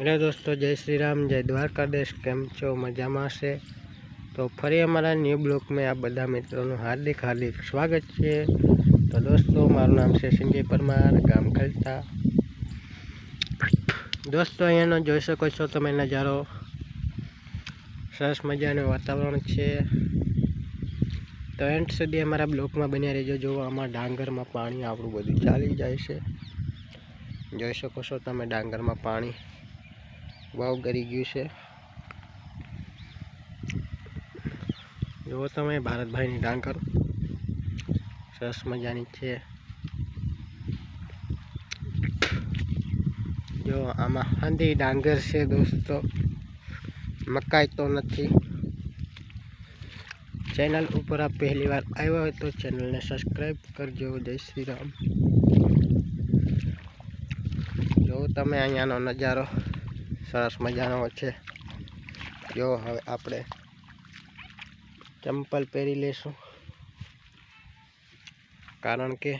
Hello દોસ્તો, જય શ્રી રામ જય દ્વારકાધીશ, કેમ છો? મજામાં હશે? તો ફરી અમારા ન્યૂ બ્લોકમાં આ બધા મિત્રોનું હાર્દિક હાર્દિક સ્વાગત છે. તો દોસ્તો, મારું નામ છે સંજય પરમાર, ગામ ખલતા. દોસ્તો, અહીંયાનો જોઈ શકો છો તમે નજારો. સરસ મજાનું વાતાવરણ છે. તો એન્ડ સુધી અમારા બ્લોકમાં બન્યા રહેજો. જો આમાં ડાંગરમાં પાણી, આપણું બધું ચાલી જાય છે. જોઈ શકો છો તમે ડાંગરમાં પાણી. વાવ કરી ગયું છે. જુઓ તમે, ભારતભાઈની ડાંકર. સરસ મજાની છે. જો આમાં હાંધી ડાંગર છે દોસ્તો. મકાઈ તો નથી. ચેનલ ઉપર આપ પહેલી વાર આવ્યા હોય તો ચેનલને સબસ્ક્રાઈબ કરજો. જય શ્રી રામ. જો તમે, અહીંયાનો નજારો. સરસ મજાનો છે. જો હવે આપણે ચંપલ પહેરી લેશું. કારણ કે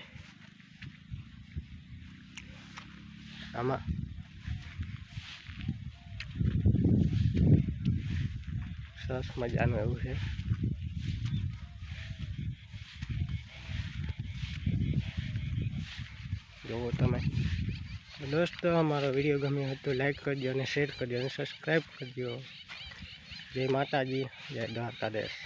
આમાં સરસ મજાનું એવું છે. જુઓ તમે. દોસ્તો, અમારો વીડિયો ગમ્યો હોય તો લાઈક કરજો અને શેર કરજો અને સબસ્ક્રાઈબ કરજો. જય માતાજી, જય દ્વારકાધીશ.